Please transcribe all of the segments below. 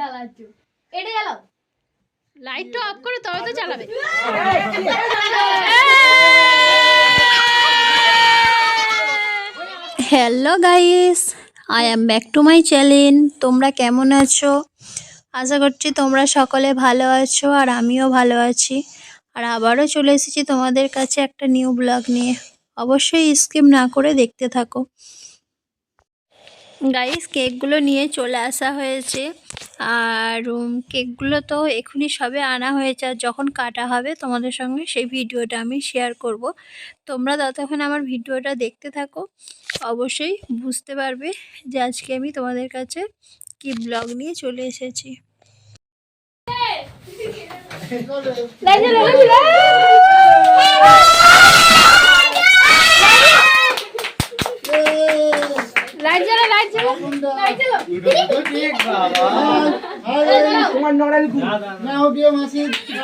জ্বালাচ্ছ। এটা জ্বালাও। লাইটটা অফ করে তবে তো চালাবে hello guys I am back to my channel তোমরা কেমন আছো? আশা করছি তোমরা সকলে ভালো আছো আর আমিও ভালো আছি। আর আবারও চলে এসেছি তোমাদের কাছে একটা নিউ ব্লগ নিয়ে। অবশ্যই স্কিপ না করে দেখতে থাকো। গাইস কেকগুলো নিয়ে চলে আসা হয়েছে। আর কেকগুলো তো এখনই সবে আনা হয়েছে, আর যখন কাটা হবে তোমাদের সঙ্গে সেই ভিডিওটা আমি শেয়ার করব। তোমরা ততক্ষণ আমার ভিডিওটা দেখতে থাকো, অবশ্যই বুঝতে পারবে যে আজকে আমি তোমাদের কাছে কি ব্লগ নিয়ে চলে এসেছি। লাইট জ্বালাও লাইট জ্বালাও লাইট জ্বালাও লাইট জ্বালাও तुम्हारा नॉर्मल गुड मैं हो गया मासी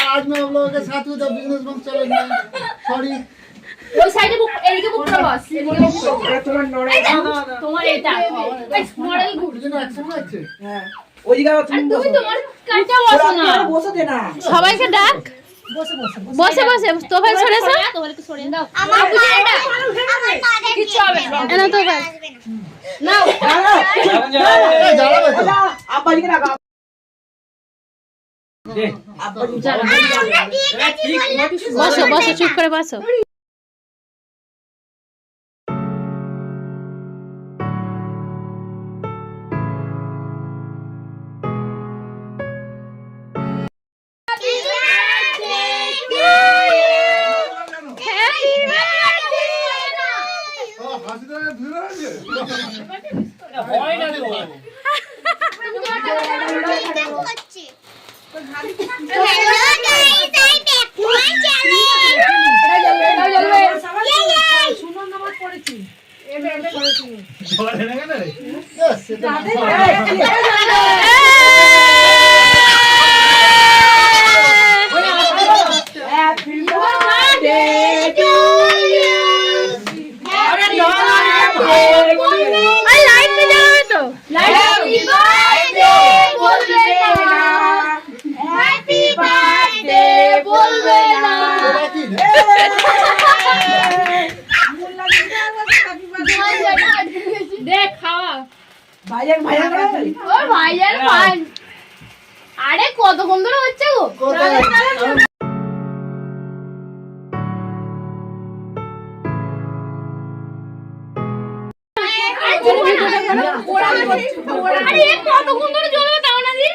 आज मैं आप लोगों के साथ हूँ तो बिजनेस बंद चलेगा सॉरी ওই সাইডে বুক এদিকে বুক করো বস এদিকে বুক করো तुम्हारा नॉर्मल তোমার এটা মডেল গুড দুজনে একসঙ্গে আছে ওইদিকে আবার তুমি তুমি তোমার কাটা বসো না বসে দে না সবাইকে ডাক বসে বসে তোফাল সরে এসো। তোমাকে সরে দাও। আমার কিছু হবে না। এনা নাও। তো আব্বা দিকে রাখা বসো বসো চুপ করে বসো। ও হাসি ধরে ধরে আছে Yes, সেটা happy birthday to you happy birthday I light তে জ্বালাবে তো হ্যাপি বার্থডে বলবে না হ্যাপি বার্থডে বলবে না এটা কি রে? দেখ খাওয়া ও ভাইজান ভাই আরে কতক্ষণ ধরে হচ্ছে গো? আরে কতক্ষণ ধরে জ্বলবে তাও না দি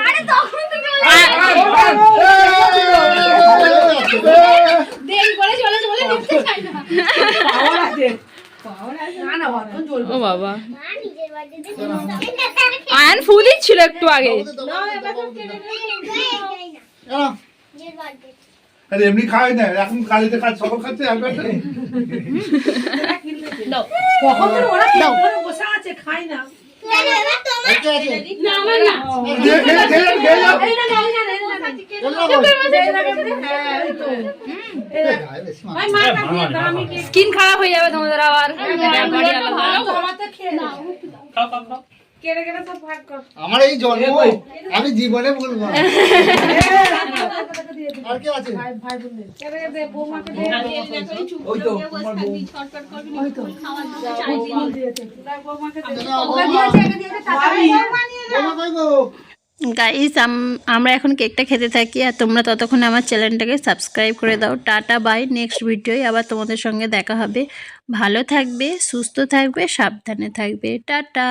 আরে তখন তো দেরি করে চলেছে বলে দেখতে চাই না পাওয়ার আছে ও বাবা। আয়ন ফু দিচ্ছিল একটু আগে। আরে এমনি খাই না। এখন কালিতে কাজ সকল খাচ্ছে আর একটা কখন ওরা ওরা বসে আছে খাই না। খেয়ে খেয়ে খেয়ে। স্কিন খারাপ হয়ে যাবে তোমাদের আবার আমার এই জন্ম আমি জীবনে ভুলবো না। আর কি আছে ওই গাইস আমরা এখন কেকটা খেতে থাকি আর তোমরা ততক্ষণ আমার চ্যানেলটাকে সাবস্ক্রাইব করে দাও। টাটা বাই নেক্সট ভিডিওয় আবার তোমাদের সঙ্গে দেখা হবে। ভালো থাকবে, সুস্থ থাকবে, সাবধানে থাকবে। টাটা!